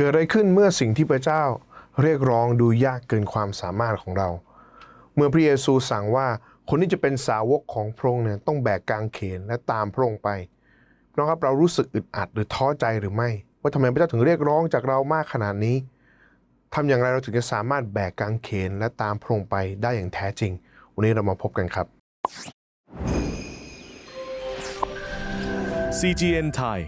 กิดอะไรขึ้นเมื่อสิ่งที่พระเจ้าเรียกร้องดูยากเกินความสามารถของเรา เมื่อพระเยซูสั่งว่าคนที่จะเป็นสาวกของพระองค์เนี่ยต้องแบกกางเขนและตามพระองค์ไปน้องครับเรารู้สึกอึดอัดหรือท้อใจหรือไม่ ว่าทำไมพระเจ้าถึงเรียกร้องจากเรามากขนาดนี้ทำอย่างไรเราถึงจะสามารถแบกกางเขนและตามพระองค์ไปได้อย่างแท้จริง วันนี้เรามาพบกันครับ CGN Thai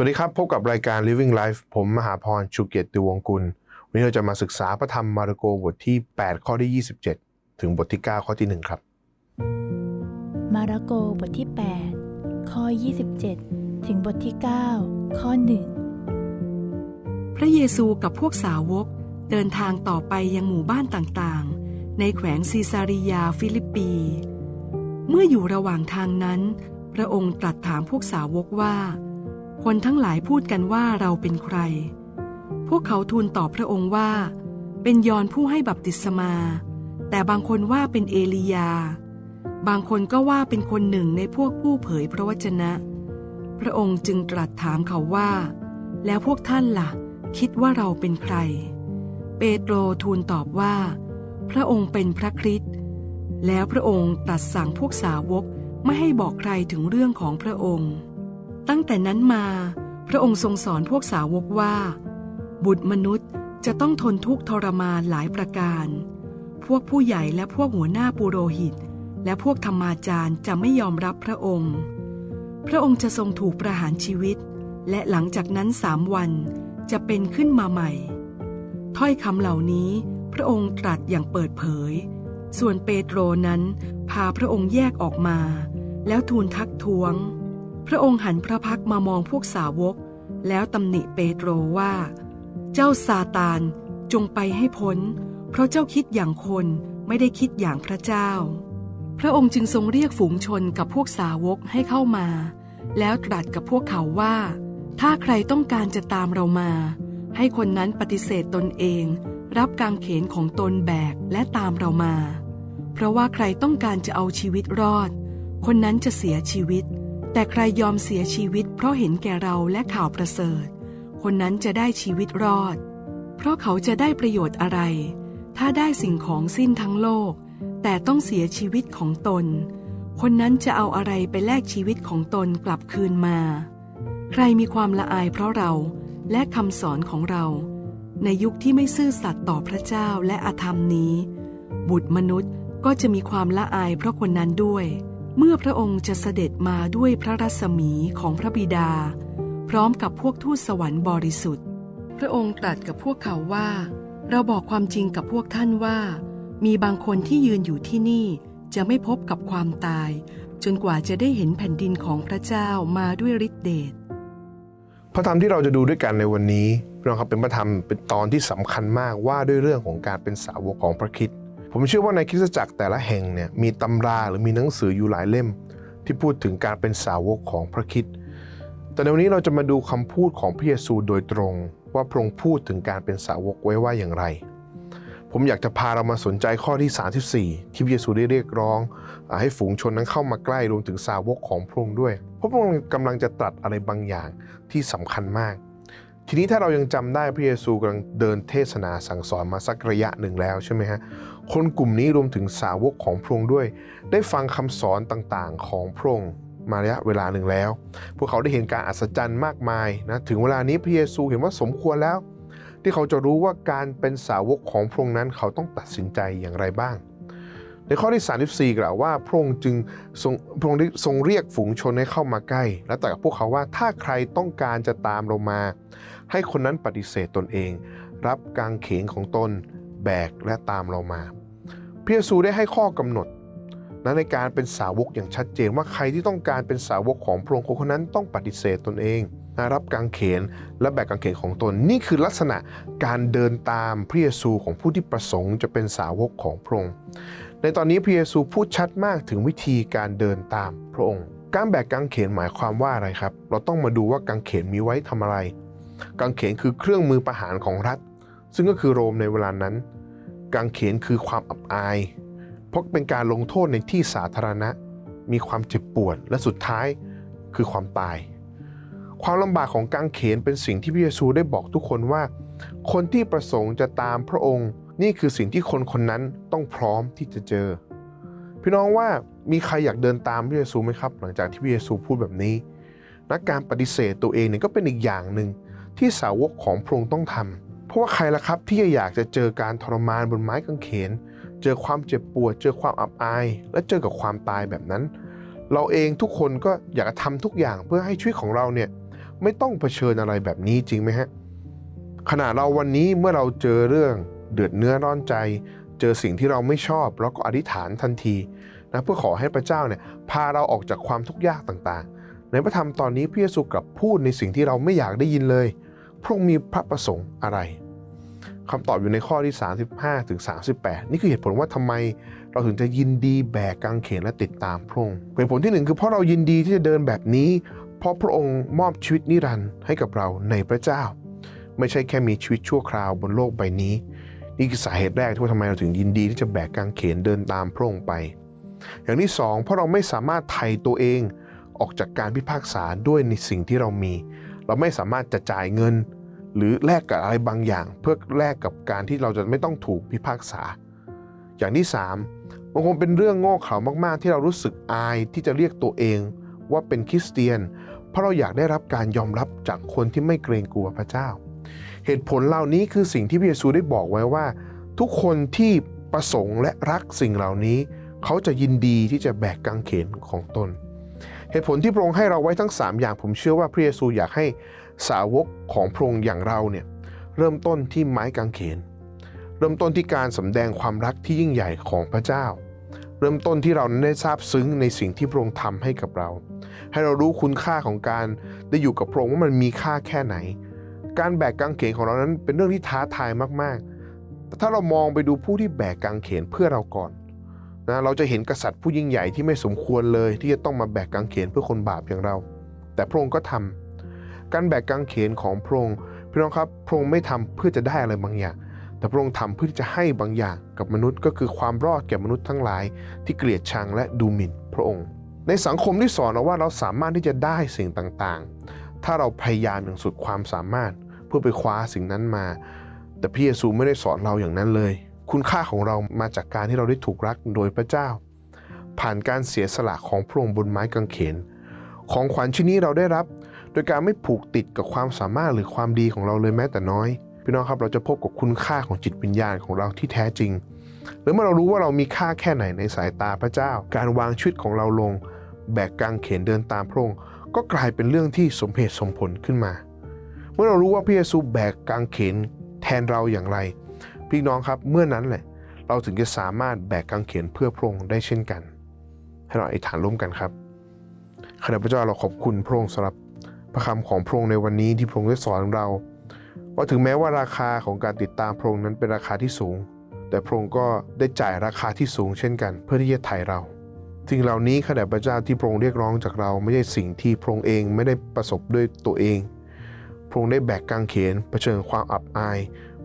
สวัสดีครับ พบกับรายการ Living Life ผมมหาพรชูเกียรติวงกุล วันนี้เราจะมาศึกษาพระธรรมมาระโกบทที่ 8 ข้อที่ 27 ถึงบทที่ 9 ข้อที่ 1 ครับ มาระโกบทที่ 8 ข้อ 27 ถึงบทที่ 9 ข้อ 1 พระเยซูกับพวกสาวกเดินทางต่อไปยังหมู่บ้านต่างๆ ในแขวงซีซาริยาฟิลิปปี เมื่ออยู่ระหว่างทางนั้น พระองค์ตรัสถามพวกสาวกว่า คนทั้งหลายพูดกันว่าเราเป็นใคร พวกเขาทูลตอบพระองค์ว่า เป็นยอนผู้ให้บัพติศมา แต่บางคนว่าเป็นเอลียา บางคนก็ว่าเป็นคนหนึ่งในพวกผู้เผยพระวจนะ พระองค์จึงตรัสถามเขาว่า แล้วพวกท่านล่ะ คิดว่าเราเป็นใคร เปโตรทูลตอบว่า พระองค์เป็นพระคริสต์แล้วพระองค์ตรัสสั่งพวกสาวกไม่ให้บอกใครถึงเรื่องของพระองค์ ตั้งแต่นั้นมา พระองค์ทรงสอนพวกสาวกว่า บุตรมนุษย์จะต้องทนทุกข์ทรมานหลายประการ พวกผู้ใหญ่และพวกหัวหน้าปุโรหิต และพวกธรรมาจารย์จะไม่ยอมรับพระองค์ พระองค์จะทรงถูกประหารชีวิต และหลังจากนั้นสามวันจะเป็นขึ้นมาใหม่ ถ้อยคำเหล่านี้พระองค์ตรัสอย่างเปิดเผย ส่วนเปโตรนั้นพาพระองค์แยกออกมา แล้วทูลทักท้วง พระองค์หันพระพักมามองพวกสาวก แล้วตำหนิเปโตรว่า เจ้าซาตานจงไปให้พ้น เพราะเจ้าคิดอย่างคนไม่ได้คิดอย่างพระเจ้า พระองค์จึงทรงเรียกฝูงชนกับพวกสาวกให้เข้ามา แล้วตรัสกับพวกเขาว่า ถ้าใครต้องการจะตามเรามา ให้คนนั้นปฏิเสธตนเอง รับกางเขนของตนแบกและตามเรามา เพราะว่าใครต้องการจะเอาชีวิตรอด คนนั้นจะเสียชีวิต แต่ใครยอมเสียชีวิตเพราะเห็นแก่เราและข่าวประเสริฐ คนนั้นจะได้ชีวิตรอด เพราะเขาจะได้ประโยชน์อะไร ถ้าได้สิ่งของสิ้นทั้งโลก แต่ต้องเสียชีวิตของตน คนนั้นจะเอาอะไรไปแลกชีวิตของตนกลับคืนมา ใครมีความละอายเพราะเราและคำสอนของเรา ในยุคที่ไม่ซื่อสัตย์ต่อพระเจ้าและอธรรมนี้ บุตรมนุษย์ก็จะมีความละอายเพราะคนนั้นด้วย เมื่อพระองค์จะเสด็จมาด้วยพระรัศมีของพระบิดา พร้อมกับพวกทูตสวรรค์บริสุทธิ์ พระองค์ตรัสกับพวกเขาว่า เราบอกความจริงกับพวกท่านว่า มีบางคนที่ยืนอยู่ที่นี่จะไม่พบกับความตาย จนกว่าจะได้เห็นแผ่นดินของพระเจ้ามาด้วยฤทธิเดชพระธรรมที่เราจะดูด้วยกันในวันนี้น้องครับเป็นพระธรรมเป็นตอนที่สำคัญมากว่าด้วยเรื่องของการเป็นสาวกของพระคริสต์ ผมเชื่อว่าในคริสตจักรแต่ละแห่งเนี่ยมีตำราหรือมีหนังสืออยู่หลายเล่ม ที่พูดถึงการเป็นสาวกของพระคริสต์แต่ในวันนี้เราจะมาดูคำพูดของพระเยซูโดยตรง ว่าพระองค์พูดถึงการเป็นสาวกไว้ว่าอย่างไร ผมอยากจะพาเรามาสนใจข้อที่ 34 ที่พระเยซูได้เรียกร้อง ให้ฝูงชนนั้นเข้ามาใกล้รวมถึงสาวกของพระองค์ด้วย เพราะพระองค์กำลังจะตรัสอะไรบางอย่างที่สำคัญมากทีนี้ถ้าเรายังจำได้พระเยซูกำลังเดินเทศนาสั่งสอนมาสักระยะหนึ่งแล้วใช่ไหมฮะ คนกลุ่มนี้รวมถึงสาวกของพระองค์ด้วย ได้ฟังคำสอนต่างๆ ของพระองค์มาระยะเวลาหนึ่งแล้ว พวกเขาได้เห็นการอัศจรรย์มากมายนะ ถึงเวลานี้พระเยซูเห็นว่าสมควรแล้ว ที่เขาจะรู้ว่าการเป็นสาวกของพระองค์นั้นเขาต้องตัดสินใจอย่างไรบ้าง ในข้อที่ 34 กล่าวว่าพระองค์จึงทรงพระองค์ทรงเรียกฝูงชนให้เข้ามาใกล้ และตรัสกับพวกเขาว่าถ้าใครต้องการจะตามเรามา ให้คนนั้นปฏิเสธตนเอง รับกางเขนของตน แบกและตามเรามาพระเยซูได้ให้ข้อกำหนดนะในการเป็นสาวกอย่างชัดเจนว่าใครที่ต้องการเป็นสาวกของพระองค์คนนั้นต้องปฏิเสธตนเองรับกางเขนและแบกกางเขนของตนนี่คือลักษณะการเดินตามพระเยซูของผู้ที่ประสงค์จะเป็นสาวกของพระองค์ ในตอนนี้พระเยซูพูดชัดมากถึงวิธีการเดินตามพระองค์ การแบกกางเขนหมายความว่าอะไรครับ เราต้องมาดูว่ากางเขนมีไว้ทำอะไร กางเขนคือเครื่องมือประหารของรัฐ ซึ่งก็คือโรมในเวลานั้น กางเขนคือความอับอาย เพราะเป็นการลงโทษในที่สาธารณะ มีความเจ็บปวดและสุดท้ายคือความตาย ความลำบากของกางเขนเป็นสิ่งที่พระเยซูได้บอกทุกคนว่า คนที่ประสงค์จะตามพระองค์ นี่คือสิ่งที่คนคนนั้นต้องพร้อมที่จะเจอ พี่น้องว่ามีใครอยากเดินตามพระเยซูไหมครับ หลังจากที่พระเยซูพูดแบบนี้และการปฏิเสธตัวเองเนี่ยก็เป็นอีกอย่างหนึ่งที่สาวกของพระองค์ต้องทำ เพราะว่าใครล่ะครับที่อยากจะเจอการทรมานบนไม้กางเขน เจอความเจ็บปวด เจอความอับอาย และเจอกับความตายแบบนั้น เราเองทุกคนก็อยากจะทำทุกอย่างเพื่อให้ชีวิตของเราเนี่ยไม่ต้องเผชิญอะไรแบบนี้จริงไหมฮะขณะเราวันนี้เมื่อเราเจอเรื่องเดือดเนื้อร้อนใจ เจอสิ่งที่เราไม่ชอบเราก็อธิษฐานทันทีนะเพื่อขอให้พระเจ้าเนี่ยพาเราออกจากความทุกข์ยากต่างๆ ในพระธรรมตอนนี้พระเยซูกลับพูดในสิ่งที่เราไม่อยากได้ยินเลย พระองค์มีพระประสงค์อะไรคำตอบอยู่ในข้อที่ 35ถึง38 นี่คือเหตุผลว่าทำไมเราถึงจะยินดีแบกกางเขนและติดตามพระองค์เหตุผลที่หนึ่งคือเพราะเรายินดีที่จะเดินแบบนี้ เพราะพระองค์มอบชีวิตนิรันดร์ให้กับเราในพระเจ้า ไม่ใช่แค่มีชีวิตชั่วคราวบนโลกใบนี้ นี่คือสาเหตุแรกที่ว่าทำไมเราถึงยินดีที่จะแบกกางเขนเดินตามพระองค์ไป อย่างที่สองเพราะเราไม่สามารถไถ่ตัวเองออกจากการพิพากษาด้วยในสิ่งที่เรามี เราไม่สามารถจะจ่ายเงิน หรือแลกกับอะไรบางอย่าง เพื่อแลกกับการที่เราจะไม่ต้องถูกพิพากษา อย่างที่สามมันคงเป็นเรื่องโง่เขลามากๆ ที่เรารู้สึกอายที่จะเรียกตัวเอง ว่าเป็นคริสเตียน เพราะเราอยากได้รับการยอมรับจากคนที่ไม่เกรงกลัวพระเจ้า เหตุผลเหล่านี้คือสิ่งที่พระเยซูได้บอกไว้ว่า ทุกคนที่ประสงค์และรักสิ่งเหล่านี้ เขาจะยินดีที่จะแบกกางเขนของตน เหตุผลที่พระองค์ให้เราไว้ทั้ง 3 อย่างผมเชื่อว่าพระเยซูอยากให้สาวกของพระองค์อย่างเราเนี่ยเริ่มต้นที่ไม้กางเขน เริ่มต้นที่การสำแดงความรักที่ยิ่งใหญ่ของพระเจ้า เริ่มต้นที่เราได้ทราบซึ้งในสิ่งที่พระองค์ทำให้กับเรา ให้เรารู้คุณค่าของการได้อยู่กับพระองค์ว่ามันมีค่าแค่ไหน การแบกกางเขนของเรานั้นเป็นเรื่องที่ท้าทายมากๆแต่ถ้าเรามองไปดูผู้ที่แบกกางเขนเพื่อเราก่อน นะเราจะเห็นกษัตริย์ผู้ยิ่งใหญ่ที่ไม่สมควรเลยที่จะต้องมาแบกกางเขนเพื่อคนบาปอย่างเรา แต่พระองค์ก็ทำการแบกกางเขนของพระองค์พี่น้องครับพระองค์ไม่ทำเพื่อจะได้อะไรบางอย่าง แต่พระองค์ทำเพื่อที่จะให้บางอย่างกับมนุษย์ก็คือความรอดแก่มนุษย์ทั้งหลาย ที่เกลียดชังและดูหมิ่นพระองค์ ในสังคมที่สอนเราว่าเราสามารถที่จะได้สิ่งต่างๆ ถ้าเราพยายามอย่างสุดความสามารถเพื่อไปคว้าสิ่งนั้นมา แต่พระเยซูไม่ได้สอนเราอย่างนั้นเลย คุณค่าของเรามาจากการที่เราได้ถูกรักโดยพระเจ้า ผ่านการเสียสละของพระองค์บนไม้กางเขน ของขวัญชิ้นนี้เราได้รับ โดยการไม่ผูกติดกับความสามารถหรือความดีของเราเลยแม้แต่น้อย พี่น้องครับเราจะพบกับคุณค่าของจิตวิญญาณของเราที่แท้จริง หรือเมื่อเรารู้ว่าเรามีค่าแค่ไหนในสายตาพระเจ้า การวางชีวิตของเราลง แบกกางเขนเดินตามพระองค์ก็กลายเป็นเรื่องที่สมเหตุสมผลขึ้นมา เมื่อเรารู้ว่าพระเยซูแบกกางเขนแทนเราอย่างไร พี่น้องครับเมื่อนั้นแหละ เราถึงจะสามารถแบกกางเขนเพื่อพระองค์ได้เช่นกันให้เราอธิษฐานร่วมกันครับข้าพเจ้าเราขอบคุณพระองค์สำหรับพระคำของพระองค์ในวันนี้ที่พระองค์ได้สอนเรา ว่าถึงแม้ว่าราคาของการติดตามพระองค์นั้นเป็นราคาที่สูง แต่พระองค์ก็ได้จ่ายราคาที่สูงเช่นกัน เพื่อที่จะไถ่เราสิ่งเหล่านี้ข้าพระเจ้าที่พระองค์เรียกร้องจากเราไม่ใช่สิ่งที่พระองค์เองไม่ได้ประสบด้วยตัวเอง พระองค์ได้แบกกางเขนเผชิญความอับอาย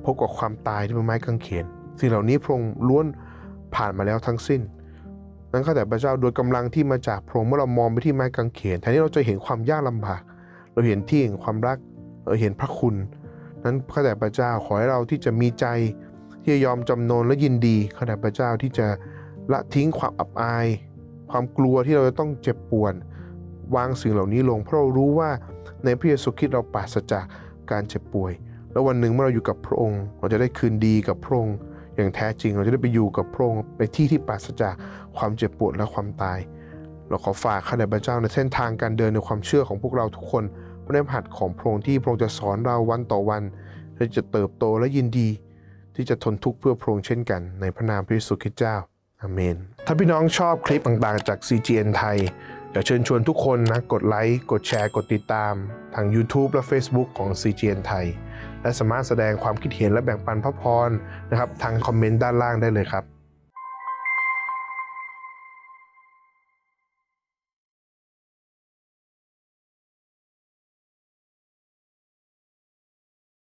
พบกับความตายที่เป็นไม้กางเขนสิ่งเหล่านี้พระองค์ล้วนผ่านมาแล้วทั้งสิ้น นั้นข้าแต่พระเจ้าโดยกำลังที่มาจากพระองค์เมื่อเรามองไปที่ไม้กางเขนแทนที่เราจะเห็นความยากลำบาก เราเห็นที่แห่งความรักเราเห็นพระคุณ นั้นข้าแต่พระเจ้าขอให้เราที่จะมีใจที่จะยอมจำนนและยินดีข้าแต่พระเจ้าที่จะละทิ้งความอับอาย ความกลัวที่เราจะต้องเจ็บปวดวางสิ่งเหล่านี้ลงเพราะเรารู้ว่าในพระเยซูคริสต์เราปราศจากการเจ็บป่วย แล้ววันหนึ่งเมื่อเราอยู่กับพระองค์ เราจะได้คืนดีกับพระองค์อย่างแท้จริง เราจะได้ไปอยู่กับพระองค์ในที่ที่ปราศจากความเจ็บปวดและความตาย เราขอฝากข้าแต่พระเจ้าในเส้นทางการเดินในความเชื่อของพวกเราทุกคนพระเนหัดของพระองค์ที่พระองค์จะสอนเราวันต่อวันเราจะเติบโตและยินดี ที่จะทนทุกข์เพื่อพระองค์เช่นกัน ในพระนามพระเยซูคริสต์เจ้าอาเมน ถ้าพี่น้องชอบคลิปต่างๆ จาก CGN ไทยอยากเชิญชวนทุกคนนะกดไลค์กดแชร์กดติดตาม ทาง YouTube และ Facebook ของ CGN ไทย และสามารถแสดงความคิดเห็นและแบ่งปันพระพรนะครับทางคอมเมนต์ด้านล่างได้เลยครับ